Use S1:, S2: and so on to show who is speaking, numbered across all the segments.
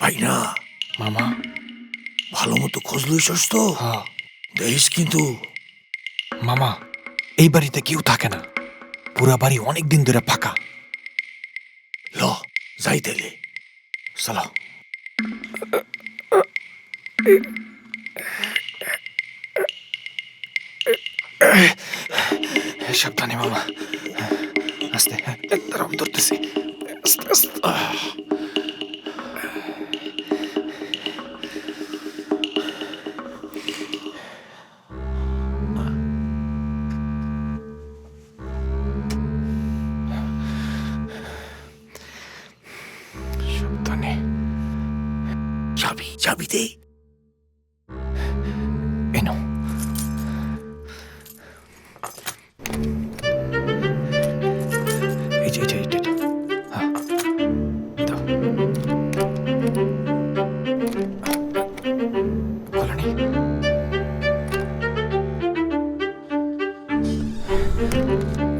S1: ভাই না।
S2: মামা।
S1: ভালো মতো খোঁজ লইছস তো।
S2: হ্যাঁ।
S1: দেখিস কিন্তু।
S2: মামা এই বাড়িতে কেউ থাকে না। পুরা বাড়ি অনেক দিন ধরে ফাঁকা।
S1: ল যাই তাইলে
S2: চলো সাবধানে মামা। আস্তে দাঁড়াও আমি ধরতেছি। আস্তে আস্তে। দাও। ভালো নেই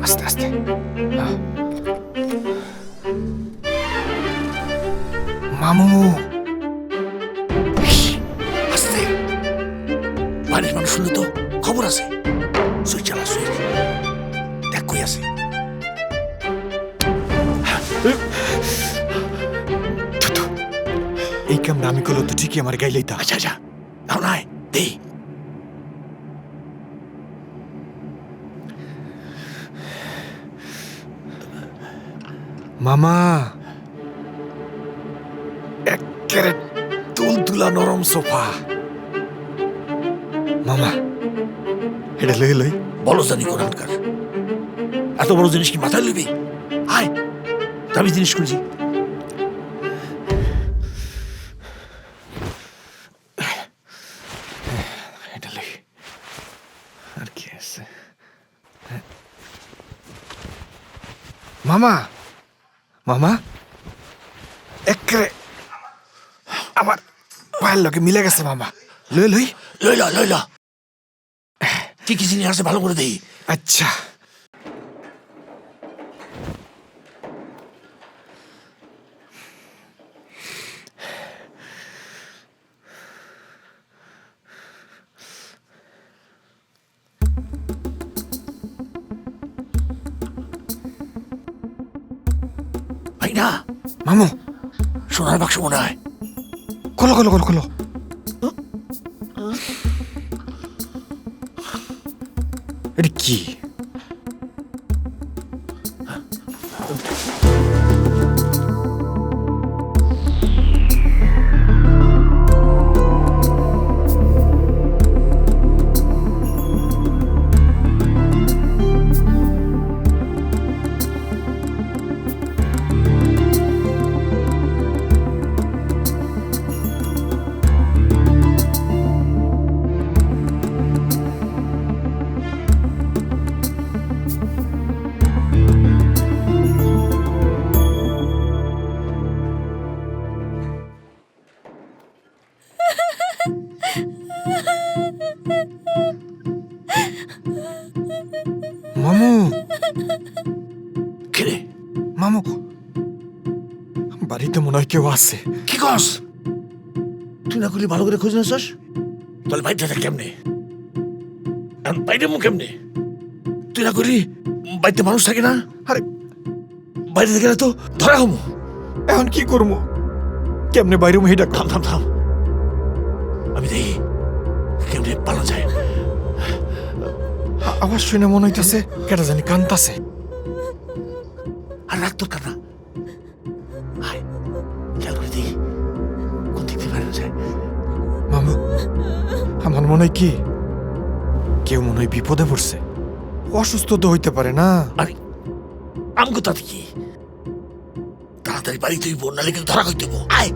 S2: আস্তে আস্তে। হ্যাঁ। মামু।
S1: খবর আছে? সুইচ চালা সুইচ দেখ কই আছে
S2: এই কামটা আমি করল তো ঠিকই আমার গাইলেই তা
S1: আচ্ছা আচ্ছা নাও, নাই দে
S2: মামা, একেবারে তুল তুলা নরম সোফা। মামা এটা লই লই।
S1: বলো জানি কোরআনকার এত বড় জিনিস কি মাথায় লইবি আয় দামি জিনিস খুঁজি।
S2: লই। মামা মামা। একেবারে আমার পায়ের লগে মিলে গেছে মামা। লই লই।
S1: লইলা লইলা। কি কি জিনিস আছে ভালো করে দেই
S2: আচ্ছা।
S1: ভাই না
S2: মামু।
S1: সোনার বাক্স মনে হয়।
S2: খোলো খোলো খোলো খোলো। মামু বাড়িতে মনে হয় কেউ আছে।
S1: কি কস? তুই না করলি ভালো করে খোঁজ নিছস তাহলে বাইরে থাকে কেমনে? এখন বাইরে মু কেমনে? তুই না করলি বাড়িতে মানুষ থাকে না?
S2: আরে
S1: বাইরে থেকে তো ধরা হমু
S2: এখন কি করব? কেমনে বাইরে মেয়েটা
S1: থাম থাম থাম। আমি দেখি কেমনে পালা যায়।
S2: আবার শুনে মনে হইতেছে কেটা জানি কান্তাছে।
S1: কান্না আয়, খেয়াল করে দেখি। কোন দিক থেকে যায়
S2: মামু, আমার মনে হয় কি? কেউ মনে হয় বিপদে পড়ছে। অসুস্থ তো হইতে পারে না।
S1: আরে তাতে কি? তাড়াতাড়ি বাড়ি তুই কিন্তু ধরা হইতে আয়।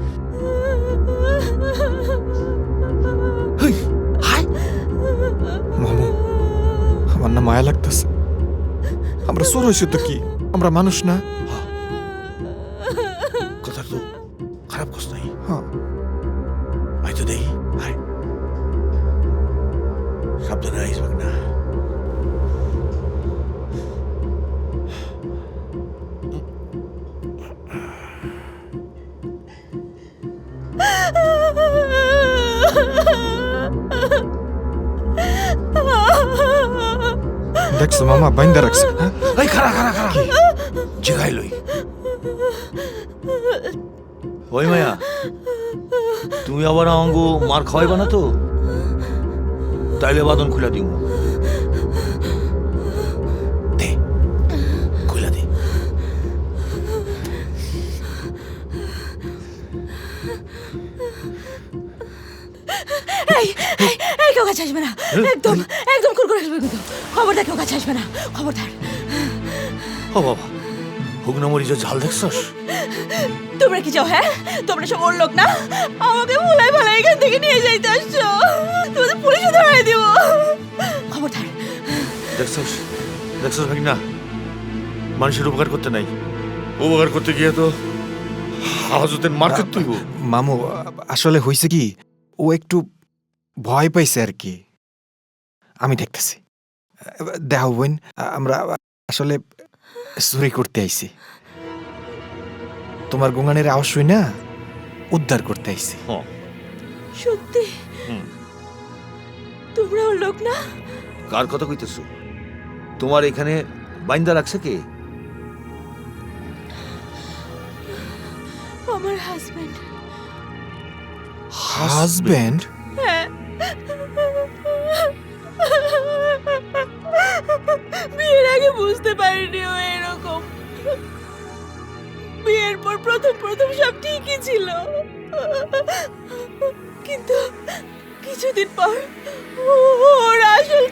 S2: আমার না মায়া লাগতেছে। আমরা চোর হয়েছে তো কি? আমরা মানুষ না? দেখছ মামা বাইন্দা রাখছে হ্যাঁ?
S1: এই খারা খারা খারা জিগাই লই। ওই মায়া তুমি আবার আমাকে মার খাওয়াইবা না তো? তাইলে বাদন খুলে
S3: দিব কাছে আসবে না। একদম একদম কুল করে ফেলবে কিন্তু খবরদার কেউ কাছে আসবে না। খবরদার
S1: ও বাবা হুগনা মরিচ ঝাল দেখছস?
S3: তোমরা কি চাও হ্যাঁ? তোমরা সব ওর লোক না? আমাকে ভুলাই ভালাই এখান থেকে নিয়ে যাইতে আসছো। তোমাদের পুলিশে ধরাই দিব। খবরদার
S1: দেখছস? দেখছস ভাই না মানুষের উপকার করতে নাই। উপকার করতে গিয়ে তো হাজতের মার্কেট তুইব।
S2: মামু আসলে হয়েছে কি ও একটু ভয় পাইছে আর কি। আমি দেখতেছি। দেহ বোন আমরা আসলে চুরি করতে আইছি। তোমার গুঙানের আওয়াজ শুই না উদ্ধার করতে আইছি।
S1: হ্যাঁ
S3: সত্যি?
S1: হুম।
S3: তোমরা লোক না?
S1: কার কথা কইতেছো? তোমার এখানে বাইন্দা রাখছে কে?
S3: আমার হাজবেন্ড
S2: হাজব্যান্ড
S3: হ্যাঁ বিয়ের আগে বুঝতে পারিনি ও এরকম। বিয়ের পর প্রথম প্রথম সব ঠিকই ছিল। কিন্তু কিছুদিন পর ওর আসল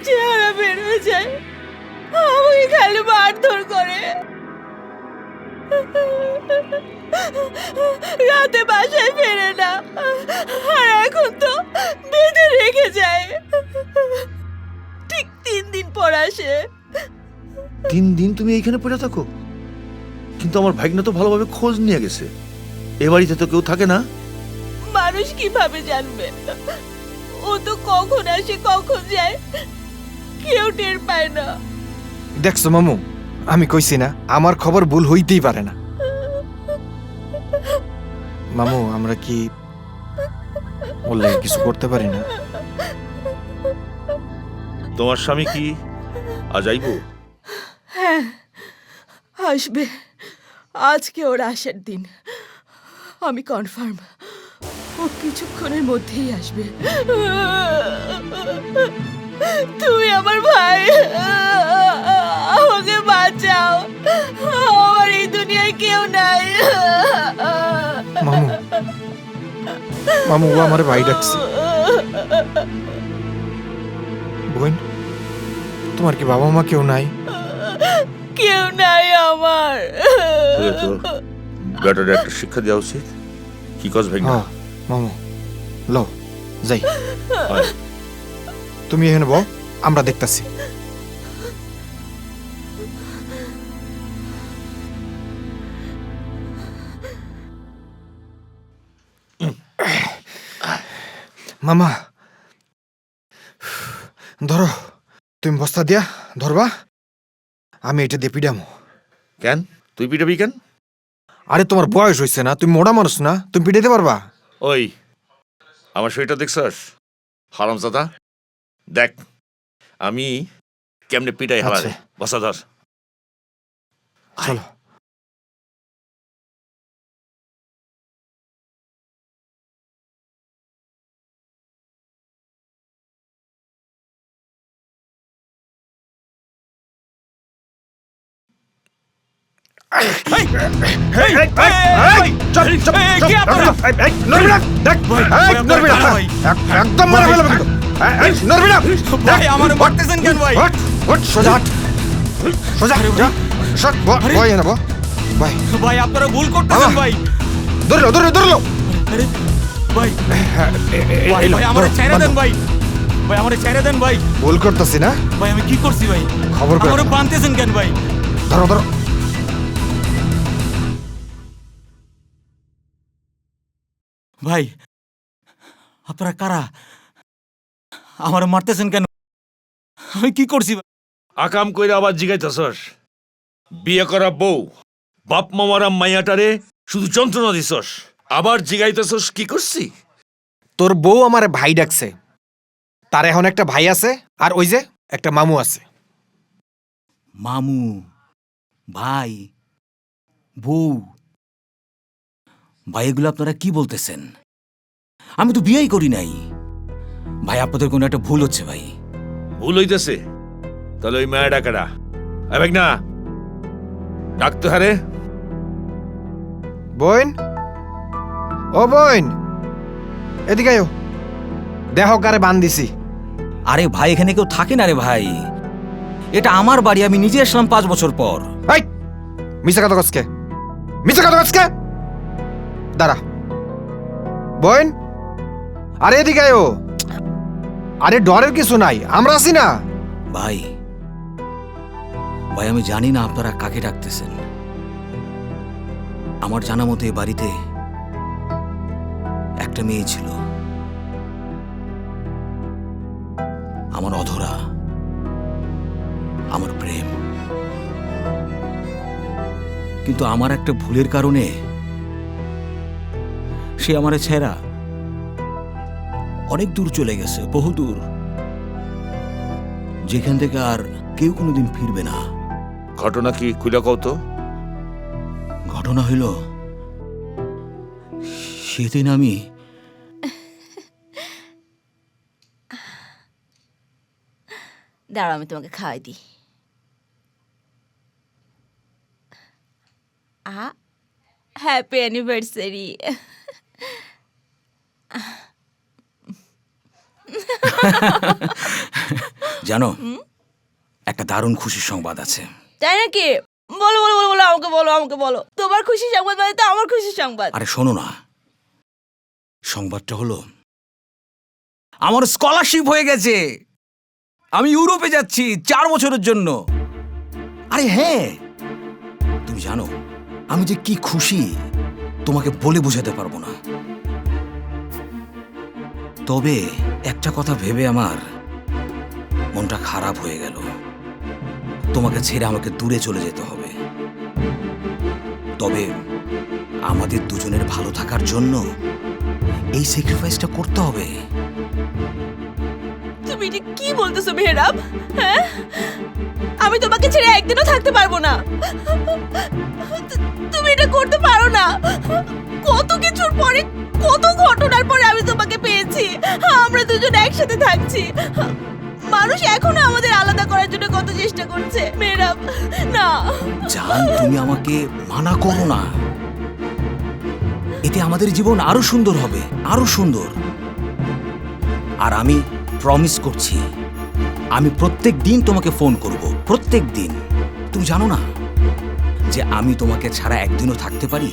S3: তিন দিন
S1: তুমি এইখানে পড়ে থাকো। কিন্তু আমার ভাগ্নে তো ভালোভাবে খোঁজ নিয়ে গেছে। এ বাড়িতে তো কেউ থাকে না।
S3: মানুষ কীভাবে জানবে? ও তো কখন আসে কখন যায় কেউ টের পায় না।
S2: দেখছ মামু আমি কইছি না আমার খবর ভুল হইতেই পারে না। মামু আমরা কি ওর লাগে কিছু করতে পারি না?
S1: তোমার স্বামী কি? আজ আইবো?
S3: হ্যাঁ আসবে। আজকে ওর আসার দিন। আমি কনফার্ম ও কিছুক্ষণের মধ্যেই আসবে। তুমি আমার ভাই। আমাকে বাঁচাও। আমার এই দুনিয়ায় কেউ নাই।
S2: মামু। মামু, ও আমার ভাই ডাকছে। বোন, তোমার কি বাবা মা কেউ নাই?
S3: কেউ নাই আমার।
S1: তাহলে তো বেটারে একটা শিক্ষা দেওয়া উচিত। কি কস ভাই
S2: হ্যাঁ মামু লো যাই।
S1: হয়।
S2: তুমি এখানে বল আমরা দেখতাছি। মামা ধরো তুমি বস্তা দিয়া ধরবা। আমি এটা দিয়ে পিডামো।
S1: কেন? তুই পিটাবি কেন?
S2: আরে তোমার বয়স হয়েছে না তুমি মোড়া মানুষ না তুমি পিটাইতে পারবা?
S1: ওই আমার শরীরটা দেখছস? হারামজাদা দেখ আমি কেমনে পিটাই হালারে?
S2: আচ্ছা।
S1: বসা ধর।
S2: চলো। একদম মারা ফেলবে কিন্তু নড়বি না
S4: ভাই আমার মারতেছেন কেন ভাই
S2: হট হট সোজা হাট সোজা শট বয় এনে ভাই
S4: ভাই আপনারা ভুল করতেছেন। ভাই
S2: ধরলো ধরলো ধরলো
S4: ভাই ভাই ভাই আমারে ছেড়ে দেন ভাই ভাই আমারে ছেড়ে দেন ভাই
S2: ভুল করতেছি না
S4: ভাই আমি কি করছি ভাই
S2: খবর করে
S4: আমারে বানতেছেন কেন ভাই
S2: ধরো ধরো
S4: ভাই আপনারা কারা? আমার মারতেছেন কেন? আমি কি করছি?
S1: আকাম কইরা আবার জিগাইতেছস। বিয়ে করা বউ বাপ মামারা মাইয়াটারে শুধু যন্ত্রণা দিছস। আবার জিগাইতেছস কি করছি?
S2: তোর বউ আমার ভাই ডাকছে। তার এখন একটা ভাই আছে আর ওই যে একটা মামু আছে।
S4: মামু ভাই বউ। ভাই এগুলো আপনারা কি বলতেছেন? আমি তো বিয়েই করি নাই। ভাই আপনাদের কোনো একটা ভুল হচ্ছে ভাই।
S1: ভুল হইতেছে। তাহলে ওই মায়া ডাকারা আবেগ না ডাকতে হারে।
S2: বোন ও বোন এদিকে আয়ো। দেহ কারে বান দিছি
S4: আরে ভাই এখানে কেউ থাকে না রে ভাই। এটা আমার বাড়ি আমি নিজে আসলাম পাঁচ বছর পর।
S2: এই মিশা কথা কসকে মিশা কথা কসকে দাঁড়া। বোন? আরে এদিকে আয়ো। আরে ডরের কিছু নাই, আমরা আছি না।
S4: ভাই ভাই, আমি জানি না আপনারা কাকে ডাকতেছেন। আমার জানা মতো বাড়িতে একটা মেয়ে ছিল। আমার অধরা, আমার প্রেম। কিন্তু আমার একটা ভুলের কারণে সে আমারে ছেঁড়া। অনেক দূর চলে গেছে বহু দূর। যেখান থেকে আর কেউ কোনোদিন ফিরবে না।
S1: ঘটনা কি খুলে কও তো।
S4: ঘটনা হইল সেদিন আমি
S3: দাঁড়াও আমি তোমাকে খাওয়াই দিই। A happy anniversary.
S4: জানো একটা দারুণ খুশির সংবাদ আছে।
S3: তাই নাকি? বলো বলো বলো বলো আমাকে বলো আমাকে বলো। তোমার খুশি সংবাদ মানে তো আমার খুশি সংবাদ।
S4: আরে শোনো না। সংবাদটা হলো আমার স্কলারশিপ হয়ে গেছে। আমি ইউরোপে যাচ্ছি চার বছরের জন্য। আরে হ্যাঁ তুমি জানো আমি যে কি খুশি তোমাকে বলে বোঝাতে পারব না। তবে একটা কথা ভেবে আমার মনটা খারাপ হয়ে গেল। তোমাকে ছেড়ে আমাকে দূরে চলে যেতে হবে। তবে আমাদের দুজনের ভালো থাকার জন্য এই স্যাক্রিফাইসটা করতে হবে।
S3: তুমি এটা কি বলতেছো মেহরাব? হ্যাঁ? আমি তোমাকে ছেড়ে একদিনও থাকতে পারব না। তুমি এটা করতে পারো না। কত কিছুর পরে কত ঘটনার পরে আমি তোমাকে পেয়েছি। আমরা দুজন একসাথে থাকছি। মানুষ এখনও আমাদের আলাদা করার জন্য কত চেষ্টা করছে। মেহরাব না।
S4: জান, তুমি আমাকে মানা করো না। এতে আমাদের জীবন আরও সুন্দর হবে, আরও সুন্দর। আর আমি প্রমিস করছি, আমি প্রত্যেক দিন তোমাকে ফোন করব, প্রত্যেক দিন। তুমি জানো না যে আমি তোমাকে ছাড়া একদিনও থাকতে পারি?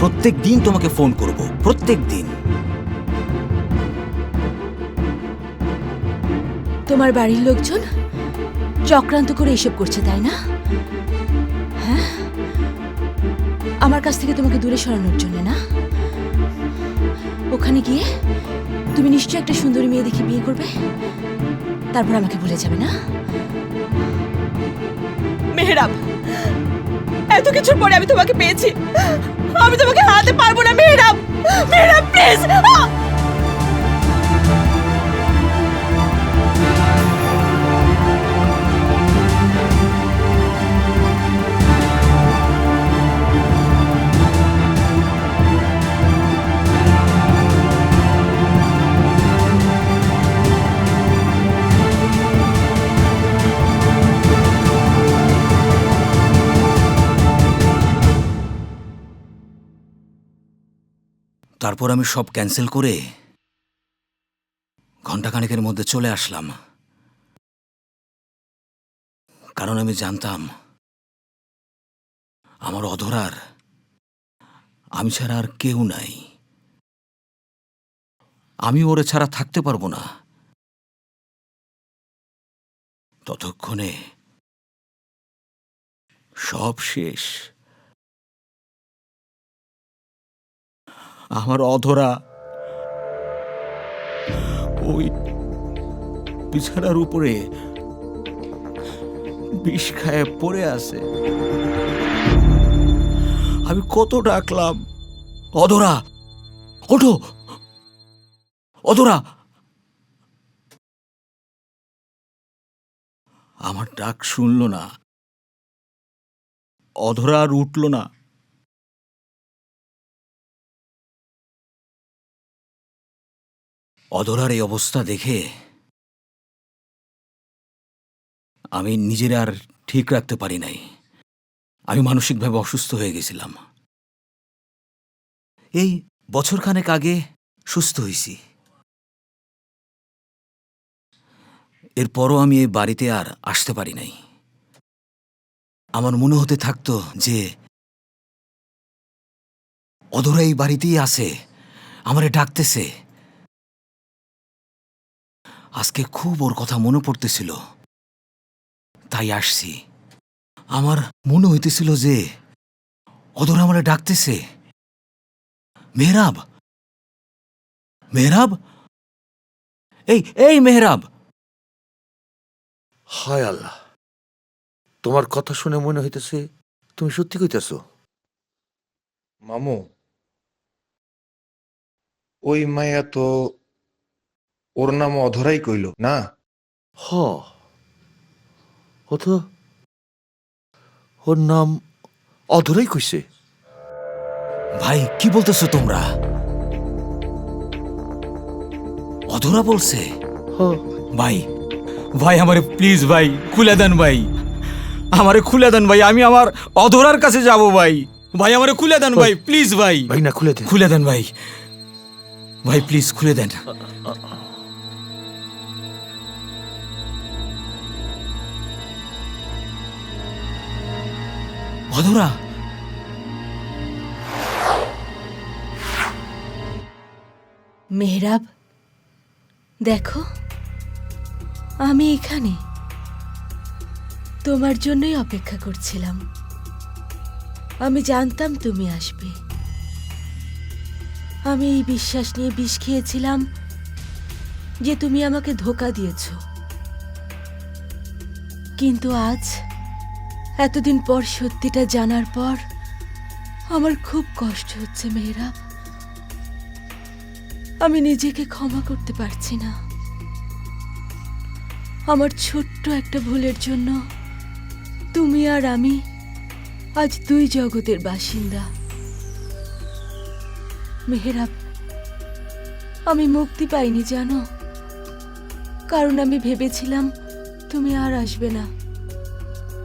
S4: প্রত্যেক দিন তোমাকে ফোন করব প্রত্যেক দিন
S3: তোমার বাড়ির লোকজন চক্রান্ত করে এসব করছে, তাই না? হ্যাঁ? আমার কাছ থেকে তোমাকে দূরে সরানোর জন্য, না? ওখানে গিয়ে তুমি নিশ্চয়ই একটা সুন্দরী মেয়ে দেখে বিয়ে করবে, তারপর আমাকে ভুলে যাবে, না? মেহরাব, এত কিছুর পরে আমি তোমাকে পেয়েছি। আমি তোমাকে হারাতে পারব না মেহরাব। মেহরাব প্লিজ
S4: তারপর আমি সব ক্যান্সেল করে ঘন্টাখানেকের মধ্যে চলে আসলাম। কারণ আমি জানতাম, আমার অধরার, আমি ছাড়া আর কেউ নাই। আমি ওরে ছাড়া থাকতে পারব না। ততক্ষণে সব শেষ। আমার অধরা। ওই বিছানার উপরে বিষ খায় পড়ে আছে। আমি কত ডাকলাম, অধরা, ওঠো, অধরা! আমার ডাক শুনল না। অধরা আর উঠল না। অধরার এই অবস্থা দেখে আমি নিজের আর ঠিক রাখতে পারি নাই। আমি মানসিকভাবে অসুস্থ হয়ে গেছিলাম। এই বছরখানেক আগে সুস্থ হয়েছি এরপরও আমি এই বাড়িতে আর আসতে পারি নাই। আমার মনে হতে থাকতো যে অধরা এই বাড়িতেই আছে, আমারে ডাকতেছে। আজকে খুব ওর কথা মনে পড়তেছিল। তাই আসছি। আমার মনে হইতেছিল যে অদর আমারে ডাকতেছে। মেহরাব! মেহরাব! এই এই মেহরাব!
S1: হায় আল্লাহ! তোমার কথা শুনে মনে হইতেছে তুমি সত্যি কইতেছ।
S2: মামু ওই মায়া তো ওর নাম অধরাই কইল না?
S1: হ। ও তো ওর নাম অধরাই কইছে।
S4: ভাই কি বলতেছো তোমরা? অধরা বলছে? ভাই ভাই আমারে প্লিজ ভাই খুলে দেন ভাই। আমারে খুলে দেন ভাই আমি আমার অধরার কাছে যাব ভাই। ভাই আমারে খুলে দেন ভাই প্লিজ ভাই।
S1: ভাই না খুলে দেন।
S4: খুলে দেন ভাই। ভাই প্লিজ খুলে দেন। অধরা
S3: মেহরাব, দেখো, আমি এখানে। তোমার জন্যই অপেক্ষা করছিলাম। আমি জানতাম তুমি আসবে। আমি এই বিশ্বাস নিয়ে বিষ খেয়েছিলাম যে তুমি আমাকে ধোকা দিয়েছ। কিন্তু আজ এতদিন পর সত্যিটা জানার পর আমার খুব কষ্ট হচ্ছে মেহরাব আমি নিজেকে ক্ষমা করতে পারছি না। আমার ছোট্ট একটা ভুলের জন্য তুমি আর আমি আজ দুই জগতের বাসিন্দা। মেহেরাব আমি মুক্তি পাইনি জানো? কারণ আমি ভেবেছিলাম তুমি আর আসবে না।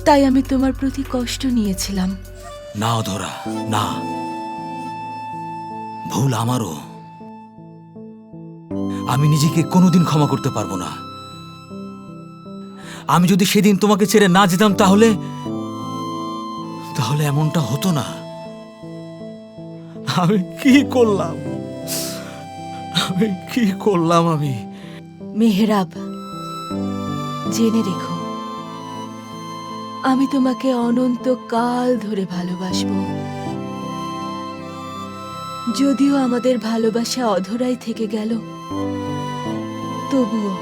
S3: তাই আমি তোমার প্রতি কষ্ট নিয়েছিলাম।
S4: না অধরা না। ভুল আমারও। আমি নিজেকে কোনোদিন ক্ষমা করতে পারব না। আমি যদি সেদিন তোমাকে ছেড়ে না যেতাম তাহলে তাহলে এমনটা হতো না। আমি কি করলাম? আমি কি করলাম আমি?
S3: মেহরাব জেনে রেখো। আমি তোমাকে অনন্ত কাল ধরে ভালোবাসবো। যদিও আমাদের ভালোবাসা অধরাই থেকে গেল, তবুও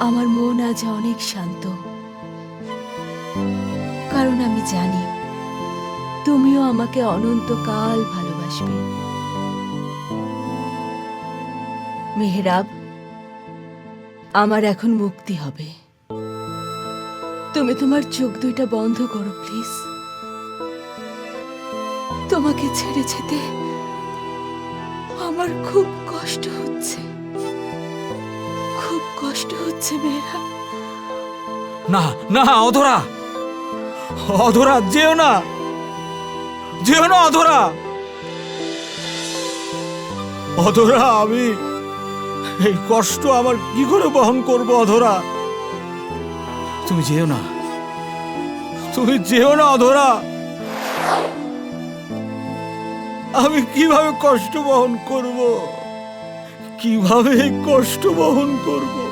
S3: আমার মন আজ অনেক শান্ত। কারণ আমি জানি, তুমিও আমাকে অনন্তকাল ভালোবাসবে। মেহরাব, আমার এখন মুক্তি হবে। তুমি তোমার চোখ দুইটা বন্ধ করো, প্লিজ। তোমাকে ছেড়ে যেতে আমার খুব কষ্ট হচ্ছে। খুব কষ্ট হচ্ছে, মেয়েরা।
S4: না না, অধরা। অধরা, যেও না। যেও না, অধরা। অধরা, আমি এই কষ্ট আমার কি করে বহন করব, অধরা? তুমি যেও না। তুমি যেও না, অধরা। আমি কীভাবে কষ্ট বহন করব? কীভাবে কষ্ট বহন করব?